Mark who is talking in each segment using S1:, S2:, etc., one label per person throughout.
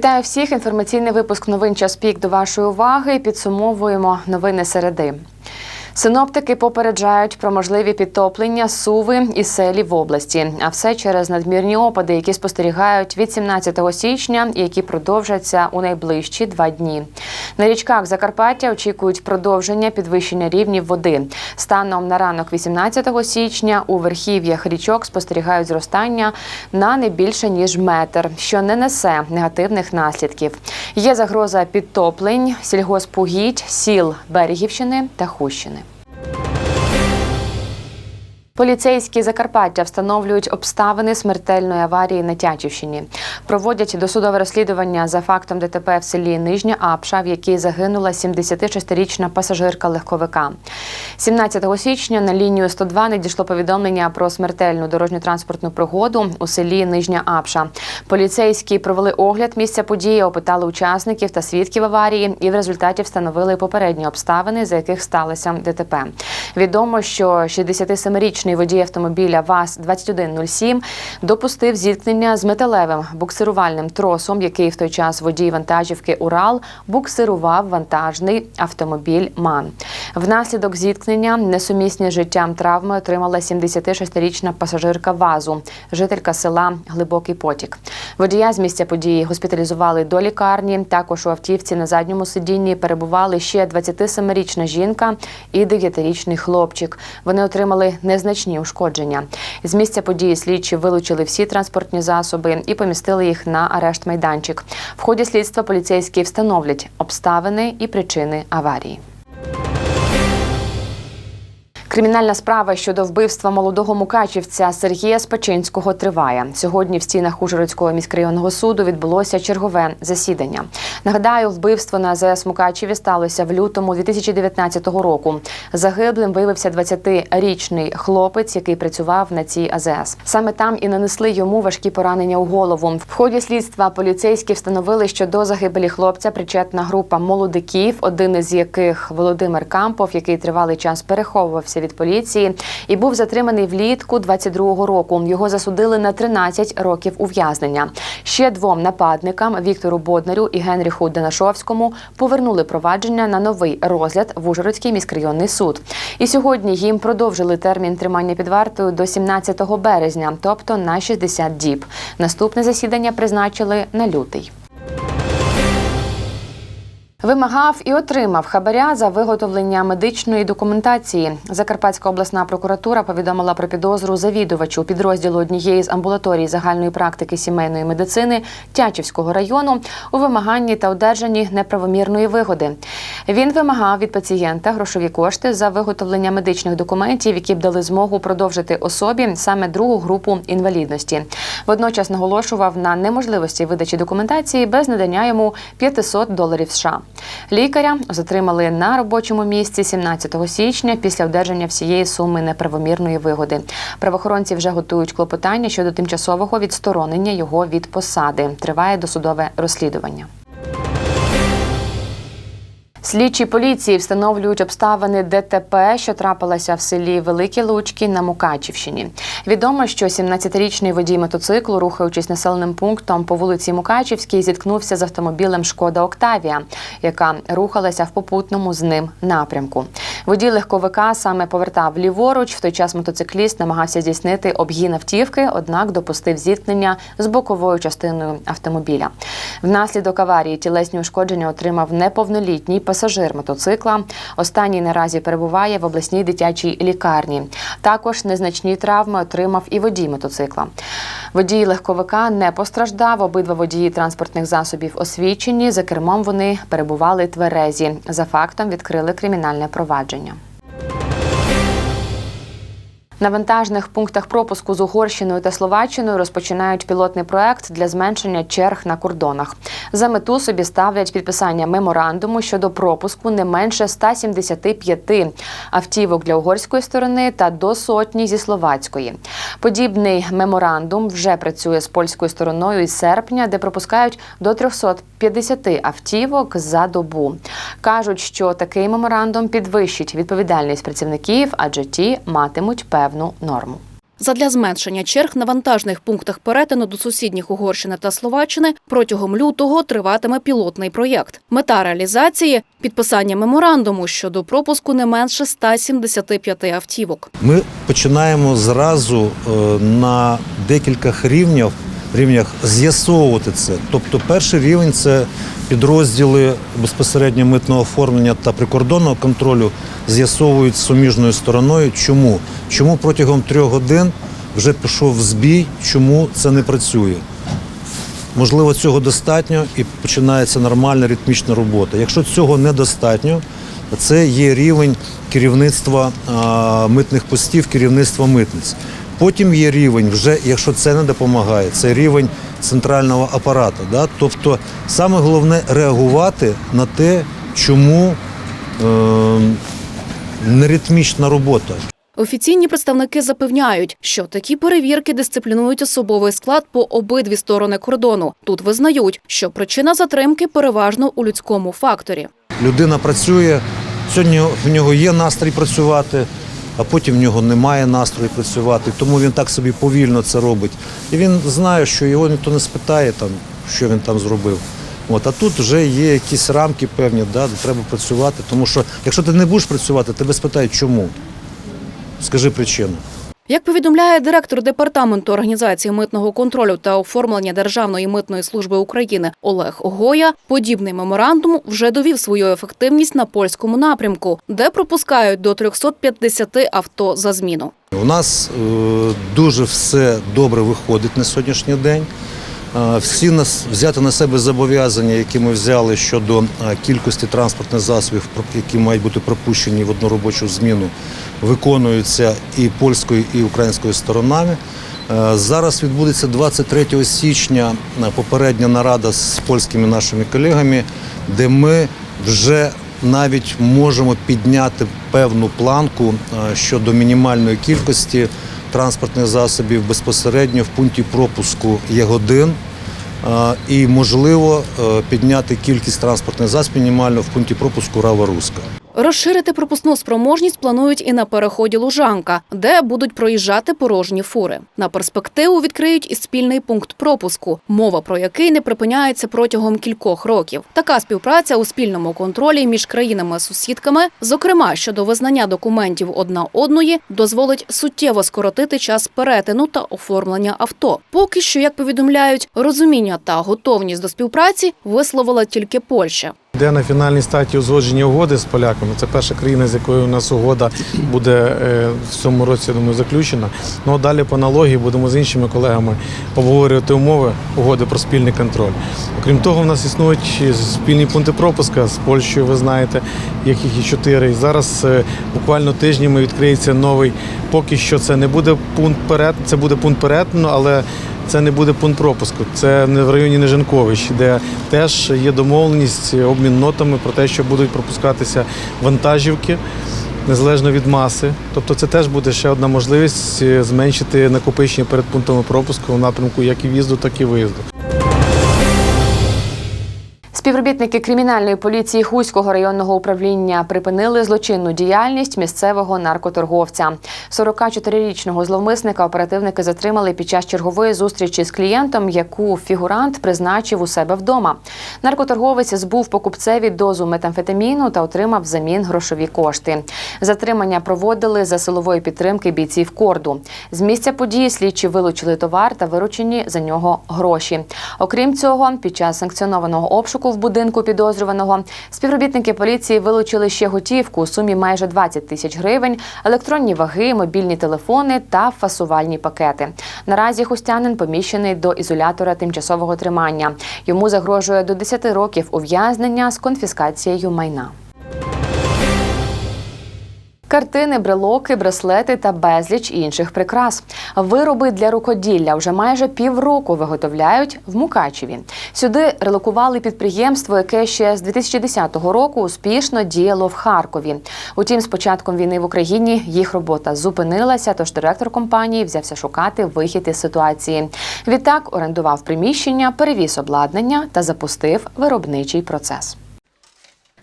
S1: Вітаю всіх! Інформаційний випуск новин час пік до вашої уваги. Підсумовуємо новини середи. Синоптики попереджають про можливі підтоплення суви і селі в області, а все через надмірні опади, які спостерігають від 17 січня і які продовжаться у найближчі два дні. На річках Закарпаття очікують продовження підвищення рівнів води. Станом на ранок 18 січня у верхів'ях річок спостерігають зростання на не більше ніж метр, що не несе негативних наслідків. Є загроза підтоплень, сільгоспугідь, сіл Берегівщини та Хущини. Поліцейські Закарпаття встановлюють обставини смертельної аварії на Тячівщині. Проводять досудове розслідування за фактом ДТП в селі Нижня Апша, в якій загинула 76-річна пасажирка легковика. 17 січня на лінію 102 надійшло повідомлення про смертельну дорожньо-транспортну пригоду у селі Нижня Апша. Поліцейські провели огляд місця події, опитали учасників та свідків аварії і в результаті встановили попередні обставини, за яких сталося ДТП. Відомо, що 67-річний водій автомобіля ВАЗ-2107 допустив зіткнення з металевим буксирувальним тросом, який в той час водій вантажівки Урал буксирував вантажний автомобіль МАН. Внаслідок зіткнення несумісні з життям травми отримала 76-річна пасажирка ВАЗу, жителька села Глибокий Потік. Водія з місця події госпіталізували до лікарні. Також у автівці на задньому сидінні перебували ще 27-річна жінка і 9-річний хлопчик. Вони отримали незначні ушкодження. З місця події слідчі вилучили всі транспортні засоби і помістили їх на арешт майданчик. В ході слідства поліцейські встановлять обставини і причини аварії. Кримінальна справа щодо вбивства молодого мукачівця Сергія Спачинського триває. Сьогодні в стінах Ужгородського міськрайонного суду відбулося чергове засідання. Нагадаю, вбивство на АЗС Мукачеві сталося в лютому 2019 року. Загиблим виявився 20-річний хлопець, який працював на цій АЗС. Саме там і нанесли йому важкі поранення у голову. В ході слідства поліцейські встановили, що до загибелі хлопця причетна група молодиків, один із яких Володимир Кампов, який тривалий час переховувався від поліції і був затриманий влітку 22-го року. Його засудили на 13 років ув'язнення. Ще двом нападникам Віктору Боднарю і Генріху Данашовському повернули провадження на новий розгляд в Ужгородський міськрайонний суд. І сьогодні їм продовжили термін тримання під вартою до 17 березня, тобто на 60 діб. Наступне засідання призначили на лютий. Вимагав і отримав хабаря за виготовлення медичної документації. Закарпатська обласна прокуратура повідомила про підозру завідувачу підрозділу однієї з амбулаторій загальної практики сімейної медицини Тячівського району у вимаганні та одержанні неправомірної вигоди. Він вимагав від пацієнта грошові кошти за виготовлення медичних документів, які б дали змогу продовжити особі саме другу групу інвалідності. Водночас наголошував на неможливості видачі документації без надання йому 500 доларів США. Лікаря затримали на робочому місці 17 січня після одержання всієї суми неправомірної вигоди. Правоохоронці вже готують клопотання щодо тимчасового відсторонення його від посади. Триває досудове розслідування. Слідчі поліції встановлюють обставини ДТП, що трапилася в селі Великі Лучки на Мукачівщині. Відомо, що 17-річний водій мотоциклу, рухаючись населеним пунктом по вулиці Мукачівській, зіткнувся з автомобілем Шкода Октавія, яка рухалася в попутному з ним напрямку. Водій легковика саме повертав ліворуч. В той час мотоцикліст намагався здійснити обгін автівки, однак допустив зіткнення з боковою частиною автомобіля. Внаслідок аварії тілесні ушкодження отримав неповнолітній пасажир мотоцикла. Останній наразі перебуває в обласній дитячій лікарні. Також незначні травми отримав і водій мотоцикла. Водій легковика не постраждав. Обидва водії транспортних засобів освічені. За кермом вони перебували тверезі. За фактом відкрили кримінальне провадження. На вантажних пунктах пропуску з Угорщиною та Словаччиною розпочинають пілотний проект для зменшення черг на кордонах. За мету собі ставлять підписання меморандуму щодо пропуску не менше 175 автівок для угорської сторони та до сотні зі словацької. Подібний меморандум вже працює з польською стороною із серпня, де пропускають до 350 автівок за добу. Кажуть, що такий меморандум підвищить відповідальність працівників, адже ті матимуть певну норму.
S2: Задля зменшення черг на вантажних пунктах перетину до сусідніх Угорщини та Словаччини протягом лютого триватиме пілотний проєкт. Мета реалізації підписання меморандуму щодо пропуску не менше 175 автівок.
S3: Ми починаємо зразу е, на декількох рівнях, рівнях з'ясовувати це. Тобто, перший рівень це підрозділи безпосередньо митного оформлення та прикордонного контролю з'ясовують суміжною стороною. Чому? Чому протягом трьох годин вже пішов збій, чому це не працює? Можливо, цього достатньо і починається нормальна ритмічна робота. Якщо цього недостатньо, це є рівень керівництва а, митних постів, керівництва митниць. Потім є рівень, вже якщо це не допомагає, це рівень центрального апарату. Да? Тобто саме головне реагувати на те, чому е, неритмічна робота.
S2: Офіційні представники запевняють, що такі перевірки дисциплінують особовий склад по обидві сторони кордону. Тут визнають, що причина затримки переважно у людському факторі.
S3: Людина працює, сьогодні в нього є настрій працювати, а потім в нього немає настрою працювати. Тому він так собі повільно це робить. І він знає, що його ніхто не спитає, там, що він там зробив. От, а тут вже є якісь рамки певні, да, де треба працювати. Тому що якщо ти не будеш працювати, тебе спитають, чому. Скажи причину.
S2: Як повідомляє директор департаменту організації митного контролю та оформлення Державної митної служби України Олег Гоя, подібний меморандум вже довів свою ефективність на польському напрямку, де пропускають до 350 авто за зміну.
S3: У нас е, дуже все добре виходить на сьогоднішній день. Всі нас взяти на себе зобов'язання, які ми взяли щодо кількості транспортних засобів, які мають бути пропущені в одну робочу зміну, виконуються і польською, і українською сторонами. Зараз відбудеться 23 січня попередня нарада з польськими нашими колегами, де ми вже навіть можемо підняти певну планку щодо мінімальної кількості транспортних засобів безпосередньо в пункті пропуску Ягодин. І можливо е, підняти кількість транспортних засобів мінімально в пункті пропуску Рава Руска.
S2: Розширити пропускну спроможність планують і на переході Лужанка, де будуть проїжджати порожні фури. На перспективу відкриють і спільний пункт пропуску, мова про який не припиняється протягом кількох років. Така співпраця у спільному контролі між країнами-сусідками, зокрема щодо визнання документів одна одної, дозволить суттєво скоротити час перетину та оформлення авто. Поки що, як повідомляють, розуміння та готовність до співпраці висловила тільки Польща.
S4: Де на фінальній стадії узгодження угоди з поляками. Це перша країна, з якою у нас угода буде е, в цьому році думаю, заключена. Ну а далі по аналогії будемо з іншими колегами обговорювати умови угоди про спільний контроль. Окрім того, в нас існують спільні пункти пропуска з Польщею. Ви знаєте, яких є чотири. І зараз е, буквально тижнями відкриється новий. Поки що це не буде пункт перет, це буде пункт перетину, але це не буде пункт пропуску. Це не в районі Нежинковищ, де теж є домовленість, обмін нотами про те, що будуть пропускатися вантажівки незалежно від маси. Тобто це теж буде ще одна можливість е, зменшити накопичення перед пунктами пропуску в напрямку як і в'їзду, так і виїзду.
S1: Співробітники кримінальної поліції Хуського районного управління припинили злочинну діяльність місцевого наркоторговця. 44-річного зловмисника оперативники затримали під час чергової зустрічі з клієнтом, яку фігурант призначив у себе вдома. Наркоторговець збув покупцеві дозу метамфетаміну та отримав взамін грошові кошти. Затримання проводили за силової підтримки бійців корду. З місця події слідчі вилучили товар та виручені за нього гроші. Окрім цього, під час санкціонованого обшуку в будинку підозрюваного співробітники поліції вилучили ще готівку у сумі майже 20 тисяч гривень, електронні ваги, мобільні телефони та фасувальні пакети. Наразі хустянин поміщений до ізолятора тимчасового тримання. Йому загрожує до 10 років ув'язнення з конфіскацією майна. Картини, брелоки, браслети та безліч інших прикрас. Вироби для рукоділля вже майже півроку виготовляють в Мукачеві. Сюди релокували підприємство, яке ще з 2010 року успішно діяло в Харкові. Утім, з початком війни в Україні їх робота зупинилася, тож директор компанії взявся шукати вихід із ситуації. Відтак орендував приміщення, перевіз обладнання та запустив виробничий процес.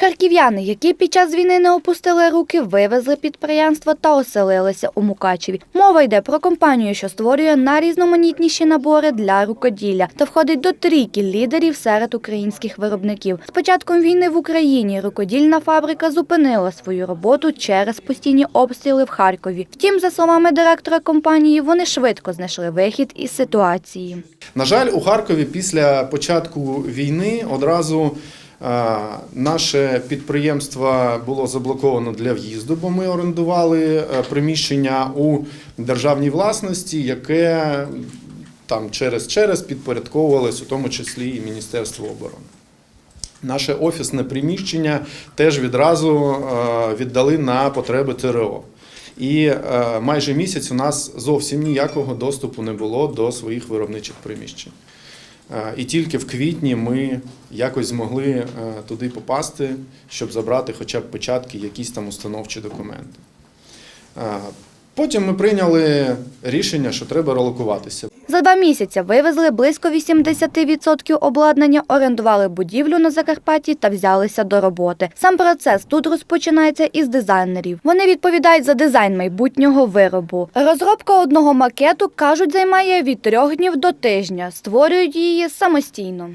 S5: Харків'яни, які під час війни не опустили руки, вивезли підприємство та оселилися у Мукачеві. Мова йде про компанію, що створює найрізноманітніші набори для рукоділля та входить до трійки лідерів серед українських виробників. З початком війни в Україні рукодільна фабрика зупинила свою роботу через постійні обстріли в Харкові. Втім, за словами директора компанії, вони швидко знайшли вихід із ситуації.
S6: На жаль, у Харкові після початку війни одразу наше підприємство було заблоковано для в'їзду, бо ми орендували е, приміщення у державній власності, яке там через через підпорядковувалось, у тому числі і Міністерство оборони. Наше офісне приміщення теж відразу е, віддали на потреби ТРО. І е, майже місяць у нас зовсім ніякого доступу не було до своїх виробничих приміщень. Е, І тільки в квітні ми якось змогли е, туди попасти, щоб забрати хоча б початки, якісь там установчі документи. Е, Потім ми прийняли рішення, що треба релокуватися.
S5: Два місяці вивезли близько 80% обладнання, орендували будівлю на Закарпатті та взялися до роботи. Сам процес тут розпочинається із дизайнерів. Вони відповідають за дизайн майбутнього виробу. Розробка одного макету, кажуть, займає від трьох днів до тижня. Створюють її самостійно.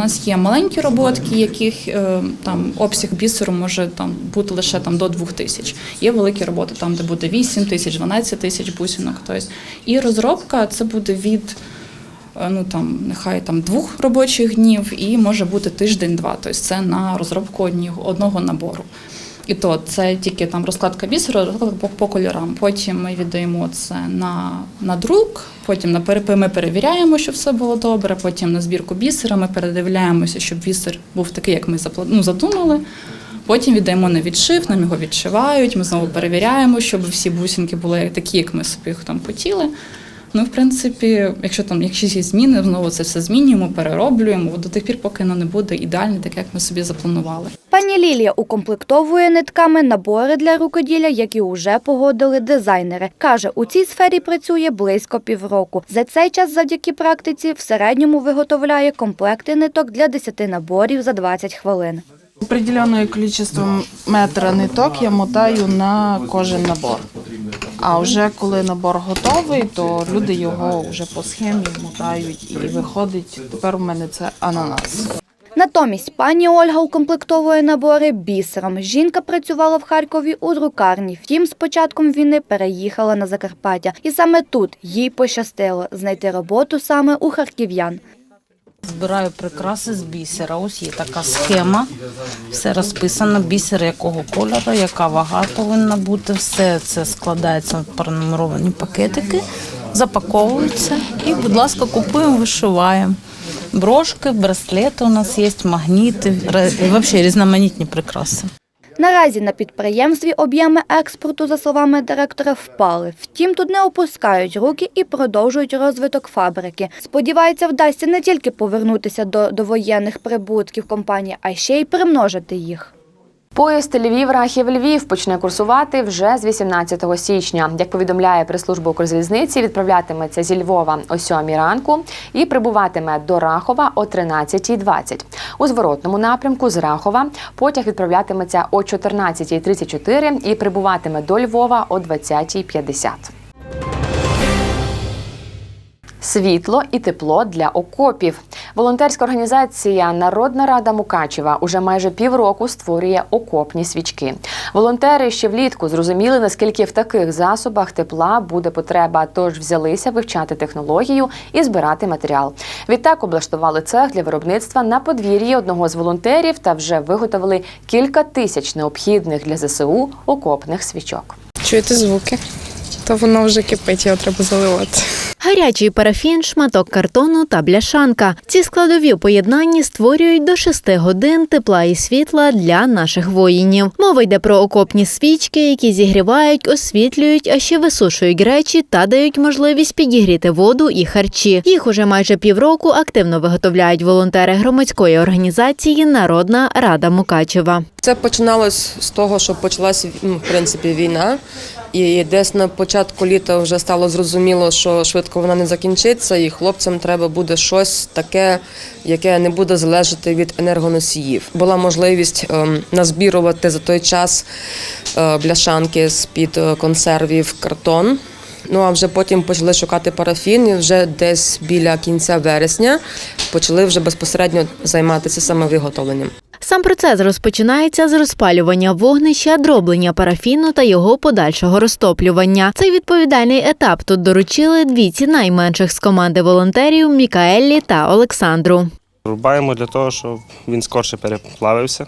S7: У нас є маленькі роботки, яких е, там обсяг бісеру може там бути лише там до двох тисяч. Є великі роботи, там де буде 8 тисяч, 12 тисяч бусинок. Тобто. І розробка це буде від е, ну там нехай там двох робочих днів і може бути тиждень-два. Тобто це на розробку одного набору. І то це тільки там розкладка бісеру, розкладка по, по кольорам. Потім ми віддаємо це на, на друк, потім на пере- ми перевіряємо, щоб все було добре. Потім на збірку бісера ми передивляємося, щоб бісер був такий, як ми ну, задумали. Потім віддаємо на відшив, нам його відшивають. Ми знову перевіряємо, щоб всі бусинки були такі, як ми собі їх там хотіли. Ну, в принципі, якщо там якісь є зміни, знову це все змінюємо, перероблюємо до тих пір, поки воно не буде ідеальне, так як ми собі запланували.
S5: Пані Лілія укомплектовує нитками набори для рукоділля, які уже погодили дизайнери. Каже, у цій сфері працює близько півроку. За цей час, завдяки практиці, в середньому виготовляє комплекти ниток для 10 наборів за 20 хвилин.
S8: Определенное количество метра ниток я мотаю на кожен набор. А вже коли набор готовий, то люди його вже по схемі мотають і виходить. Тепер у мене це ананас.
S5: Натомість пані Ольга укомплектовує набори бісером. Жінка працювала в Харкові у друкарні. Втім, з початком війни переїхала на Закарпаття. І саме тут їй пощастило знайти роботу саме у харків'ян.
S9: Збираю прикраси з бісера. Ось є така схема. Все розписано, бісер якого кольору, яка вага повинна бути. Все це складається в пронумеровані пакетики, запаковуються і, будь ласка, купуємо, вишиваємо. Брошки, браслети у нас є, магніти, взагалі різноманітні прикраси.
S5: Наразі на підприємстві об'єми експорту, за словами директора, впали. Втім, тут не опускають руки і продовжують розвиток фабрики. Сподіваються, вдасться не тільки повернутися до довоєнних прибутків компанії, а ще й примножити їх.
S1: Поїзд Львів Рахів Львів почне курсувати вже з 18 січня. Як повідомляє прес-служба Укрзалізниці, відправлятиметься зі Львова о 7 ранку і прибуватиме до Рахова о 13.20. У зворотному напрямку з Рахова потяг відправлятиметься о 14.34 і прибуватиме до Львова о 20.50. Світло і тепло для окопів. Волонтерська організація Народна Рада Мукачева уже майже півроку створює окопні свічки. Волонтери ще влітку зрозуміли, наскільки в таких засобах тепла буде потреба, тож взялися вивчати технологію і збирати матеріал. Відтак облаштували цех для виробництва на подвір'ї одного з волонтерів та вже виготовили кілька тисяч необхідних для ЗСУ окопних свічок.
S10: Чуєте звуки? То воно вже кипить, його треба заливати.
S11: Гарячий парафін, шматок картону та бляшанка. Ці складові у поєднанні створюють до 6 годин тепла і світла для наших воїнів. Мова йде про окопні свічки, які зігрівають, освітлюють, а ще висушують речі та дають можливість підігріти воду і харчі. Їх уже майже півроку активно виготовляють волонтери громадської організації Народна Рада Мукачева.
S10: Це починалось з того, що почалась ну, в принципі війна, і десь на початку літа вже стало зрозуміло, що швидко вона не закінчиться, і хлопцям треба буде щось таке, яке не буде залежати від енергоносіїв. Була можливість ем, назбірувати за той час е, бляшанки з під е, консервів картон. Ну а вже потім почали шукати парафін, і вже десь біля кінця вересня почали вже безпосередньо займатися саме виготовленням.
S11: Сам процес розпочинається з розпалювання вогнища, дроблення парафіну та його подальшого розтоплювання. Цей відповідальний етап тут доручили двійці найменших з команди волонтерів Мікаеллі та Олександру.
S12: Рубаємо для того, щоб він скорше переплавився.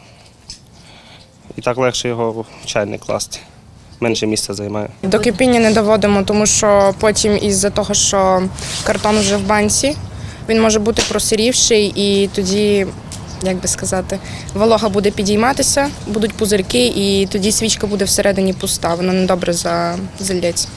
S12: І так легше його в чайник класти. Менше місця займає.
S10: До кипіння не доводимо, тому що потім із-за того, що картон вже в банці, він може бути просирівший і тоді, як би сказати, волога буде підійматися, будуть пузирки, і тоді свічка буде всередині пуста, вона недобре за- зальється.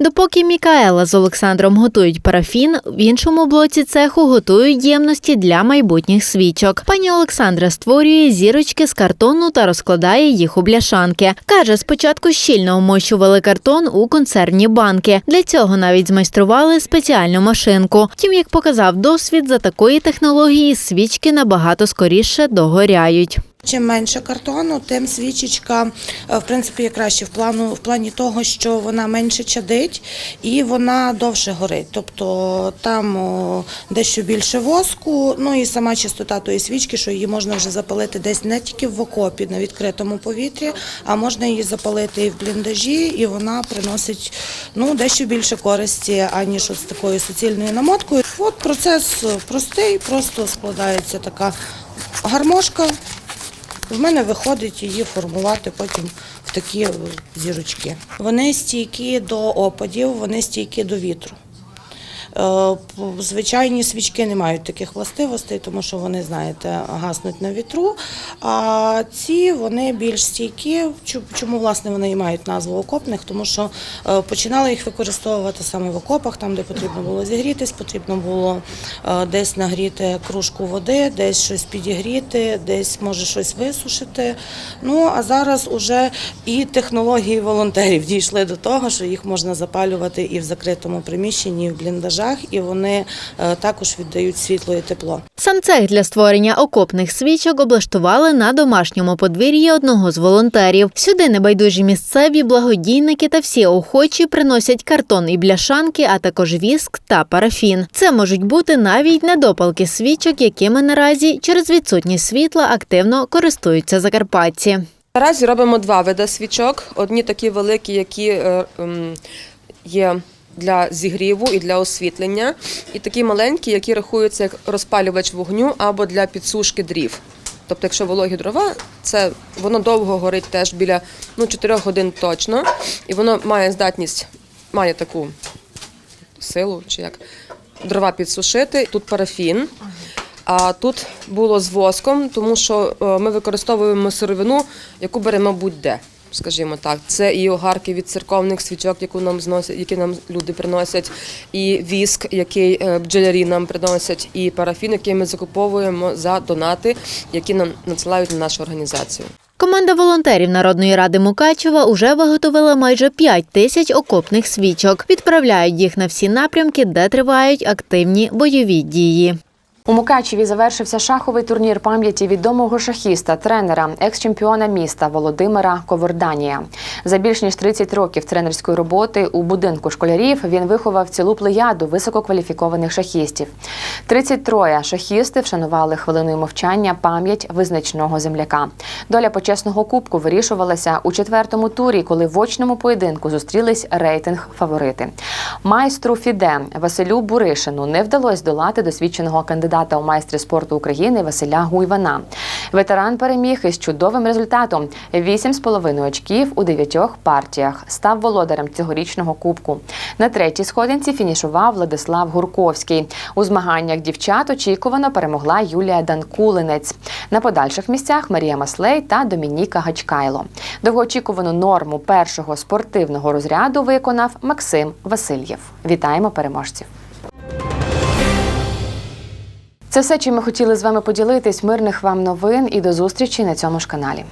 S11: Допоки Мікаела з Олександром готують парафін, в іншому блоці цеху готують ємності для майбутніх свічок. Пані Олександра створює зірочки з картону та розкладає їх у бляшанки. Каже, спочатку щільно вмощували картон у консервні банки. Для цього навіть змайстрували спеціальну машинку. Втім, як показав досвід, за такої технології свічки набагато скоріше догоряють.
S13: Чим менше картону, тим свічечка е, в принципі є краще в плану в плані того, що вона менше чадить і вона довше горить. Тобто там дещо більше воску, ну і сама чистота тої свічки, що її можна вже запалити десь не тільки в окопі на відкритому повітрі, а можна її запалити і в бліндажі, і вона приносить ну дещо більше користі, аніж от з такою суцільною намоткою. От процес простий, просто складається така гармошка. В мене виходить її формувати потім в такі зірочки. Вони стійкі до опадів, вони стійкі до вітру. Е, Звичайні свічки не мають таких властивостей, тому що вони, знаєте, гаснуть на вітру. А ці вони більш стійкі. Чому власне вони і мають назву окопних? Тому що е, починали їх використовувати саме в окопах, там де потрібно було зігрітись, потрібно було е, десь нагріти кружку води, десь щось підігріти, десь може щось висушити. Ну а зараз уже і технології волонтерів дійшли до того, що їх можна запалювати і в закритому приміщенні, і в бліндажах, і вони е, також віддають світло і тепло.
S11: Сам цех для створення окопних свічок облаштували на домашньому подвір'ї одного з волонтерів. Сюди небайдужі місцеві, благодійники та всі охочі приносять картон і бляшанки, а також віск та парафін. Це можуть бути навіть недопалки свічок, якими наразі через відсутність світла активно користуються закарпатці.
S10: Наразі робимо два види свічок. Одні такі великі, які е, є для зігріву і для освітлення, і такі маленькі, які рахуються як розпалювач вогню або для підсушки дрів. Тобто, якщо вологі дрова, це воно довго горить теж біля ну, 4 годин точно, і воно має здатність, має таку силу, чи як дрова підсушити. Тут парафін. А тут було з воском, тому що е, ми використовуємо сировину, яку беремо будь-де. Скажімо так, це і огарки від церковних свічок, яку нам зносять, які нам люди приносять, і віск, який е, бджолярі нам приносять, і парафін, який ми закуповуємо за донати, які нам надсилають на нашу організацію.
S11: Команда волонтерів Народної ради Мукачева уже виготовила майже 5 тисяч окопних свічок. Відправляють їх на всі напрямки, де тривають активні бойові дії.
S1: У Мукачеві завершився шаховий турнір пам'яті відомого шахіста, тренера, екс-чемпіона міста Володимира Коворданія. За більш ніж 30 років тренерської роботи у будинку школярів він виховав цілу плеяду висококваліфікованих шахістів. 33 шахісти вшанували хвилиною мовчання пам'ять визначного земляка. Доля почесного кубку вирішувалася у четвертому турі, коли в очному поєдинку зустрілись рейтинг фаворити. Майстру Фіде Василю Буришину не вдалося долати досвідченого кандидата у майстри спорту України Василя Гуйвана. Ветеран переміг із чудовим результатом 8,5 очків у дев'ятьох партіях. Став володарем цьогорічного кубку. На третій сходинці фінішував Владислав Гурковський. У змаганнях дівчат очікувано перемогла Юлія Данкулинець. На подальших місцях Марія Маслей та Домініка Гачкайло. Довгоочікувану норму першого спортивного розряду виконав Максим Васильєв. Вітаємо переможців! Це все, чим ми хотіли з вами поділитись. Мирних вам новин і до зустрічі на цьому ж каналі.